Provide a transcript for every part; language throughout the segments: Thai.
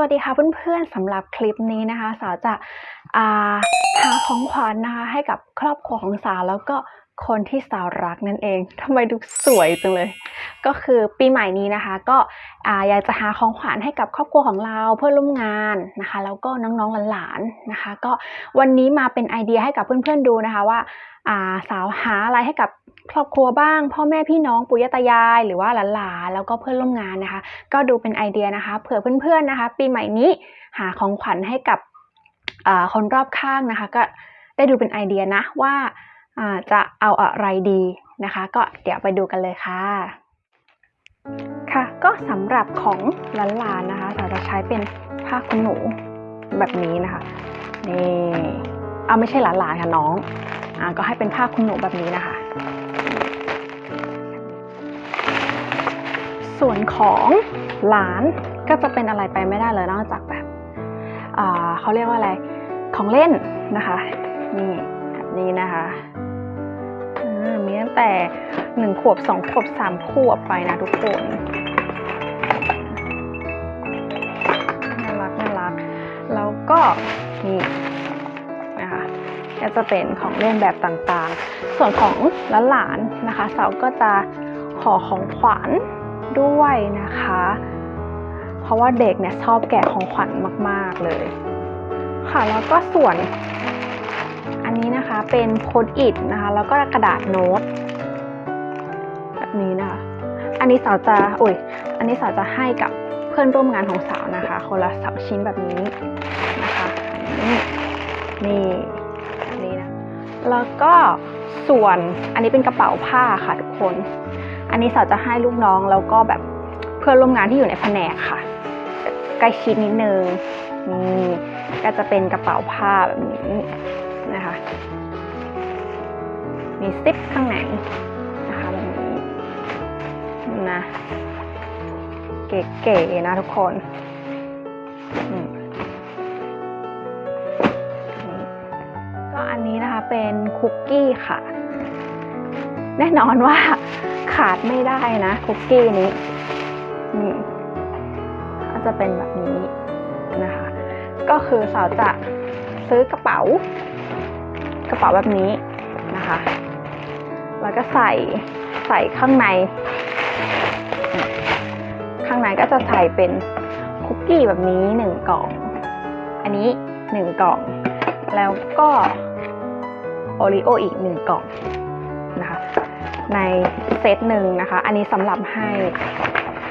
วัสดีค่ะเพื่อนๆสำหรับคลิปนี้นะคะสาวจะาหาของขวัญนะคะให้กับครอบครัวของสาวแล้วก็คนที่สาวรักนั่นเองทำไมดูสวยจังเลย ก็คือปีใหม่นี้นะคะ ก็อ่าอยากจะหาของขวัญให้กับครอบครัวของเราเพื่อนร่วมงานนะคะ แล้วก็น้องๆหลานๆนะคะ ก็วันนี้มาเป็นไอเดียให้กับเพื่อนๆดูนะคะว่าอ่าสาวหาอะไรให้กับ ครอบครัวบ้าง พ่อแม่พี่น้องปู่ย่าตายาย หรือว่าหลานๆแล้วก็เพื่อนร่วมงานนะคะ ก็ดูเป็นไอเดียนะคะ เผื่อเพื่อนๆนะคะ ปีใหม่นี้หาของขวัญให้กับคนรอบข้างนะคะ ก็ได้ดูเป็นไอเดียนะว่าอ่าจะเอาอะไรดีนะคะ ก็เดี๋ยวไปดูกันเลยค่ะค่ะ ก็สำหรับของหลานๆนะคะเราจะใช้เป็นผ้าขนหนูแบบนี้นะคะนี่เอาไม่ใช่หลานๆค่ะน้องอ่าก็ให้เป็นผ้าขนหนูแบบนี้นะคะ ส่วนของหลานก็จะเป็นอะไรไปไม่ได้เลยนอกจากแบบเขาเรียกว่าอะไรของเล่นนะคะ นี่แบบนี้นะคะมีตั้งแต่หนึ่งขวบสองขวบสามขวบไปนะทุกคนน่ารักน่ารักแล้วก็นี่นะคะก็จะเป็นของเล่นแบบต่างๆ ส่วนของหลานนะคะ เสาก็จะขอของขวัญ ด้วยนะคะ เพราะว่าเด็กเนี่ยชอบแกะของขวัญมาก ๆ เลย ค่ะแล้วก็ส่วน อันนี้นะคะเป็นโพสต์อิทนะคะ แล้วก็กระดาษโน้ตแบบนี้นะคะ อันนี้สาวจะโอ้ยอันนี้สาวจะให้กับเพื่อนร่วมงานของสาวนะคะ คนละสามชิ้นแบบนี้นะคะนี่นี่นี่นะแล้วก็ส่วนอันนี้เป็นกระเป๋าผ้าค่ะทุกคน อันนี้สาวจะให้ลูกน้องแล้วก็แบบเพื่อนร่วมงานที่อยู่ในแผนกค่ะ ใกล้ชิดนิดนึงนี่ก็จะเป็นกระเป๋าผ้าแบบนี้นะคะ มีซิปข้างในนะคะแบบนี้นะเก๋ๆนะทุกคนอืมนี่ก็อันนี้นะคะเป็นคุกกี้ค่ะ แน่นอนว่า ขาดไม่ได้นะคุกกี้นี้นี่ก็จะเป็นแบบนี้นะคะ ก็คือสาวจะซื้อกระเป๋า กระเป๋าแบบนี้นะคะ แล้วก็ใส่ใส่ข้างใน ข้างในก็จะใส่เป็นคุกกี้แบบนี้หนึ่งกล่อง อันนี้หนึ่งกล่อง แล้วก็โอริโออีกหนึ่งกล่องนะคะ ในเซตหนึ่งนะคะ อันนี้สำหรับให้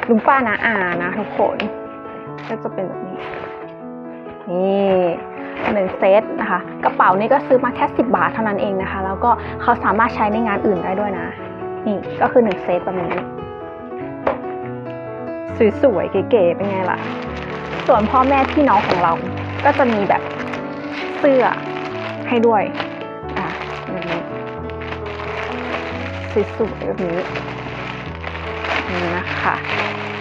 ลุงป้านาอานะทุกคนก็จะเป็นแบบนี้ นี่หนึ่งเซตนะคะ กระเป๋านี่ก็ซื้อมาแค่ 10 บาทเท่านั้นเองนะคะ แล้วก็เขาสามารถใช้ในงานอื่นได้ด้วยนะ นี่ก็คือหนึ่งเซตแบบนี้สวยๆเก๋ๆเป็นไงล่ะ ส่วนพ่อแม่พี่น้องของเรา ก็จะมีแบบเสื้อให้ด้วย สวยๆแบบนี้นี่นะคะ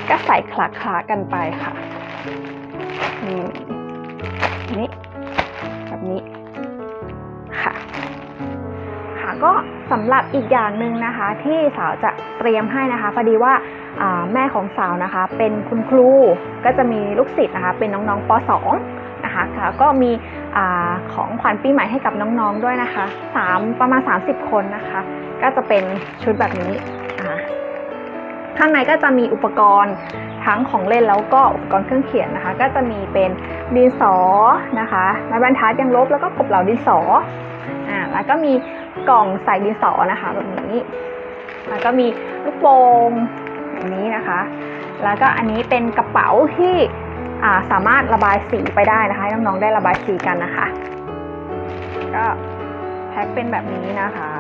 ก็ใส่คลาคลาๆกันไปค่ะนี่นี่แบบนี้ค่ะ ค่ะก็สำหรับอีกอย่างหนึ่งนะคะ ที่สาวจะเตรียมให้นะคะพอดีว่าแม่ของสาวนะคะ เป็นคุณครูก็จะมีลูกศิษย์นะคะ เป็นน้องๆป .2 นะคะค่ะก็มี อของขวัญปีใหม่ให้กับน้องๆด้วยนะคะสามประมาณ 30 คนนะคะ ก็จะเป็นชุดแบบนี้ข้างในก็จะมีอุปกรณ์ทั้งของเล่นแล้วก็อุปกรณ์เครื่องเขียนนะคะ ก็จะมีเป็นดินสอนะคะไม้บรรทัดยังลบแล้วก็กบเหลาดินสออ่าแล้วก็มีกล่องใส่ดินสอนะคะแบบนี้ แล้วก็มีลูกโป่งแบบนี้นะคะ แล้วก็อันนี้เป็นกระเป๋าที่ สามารถระบายสีไปได้นะคะให้น้องๆได้ระบายสีกันนะคะ ก็แพ็คเป็นแบบนี้นะคะ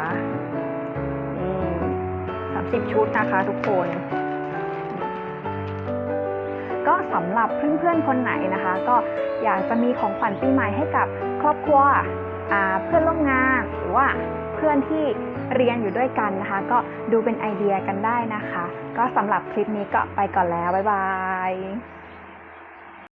สามสิบชุดนะคะทุกคน ก็สำหรับเพื่อนๆคนไหนนะคะ ก็อยากจะมีของขวัญปีใหม่ให้กับครอบครัวเพื่อนร่วมงานหรือว่าเพื่อนที่เรียนอยู่ด้วยกันนะคะ ก็ดูเป็นไอเดียกันได้นะคะ ก็สำหรับคลิปนี้ก็ไปก่อนแล้ว บ๊ายบาย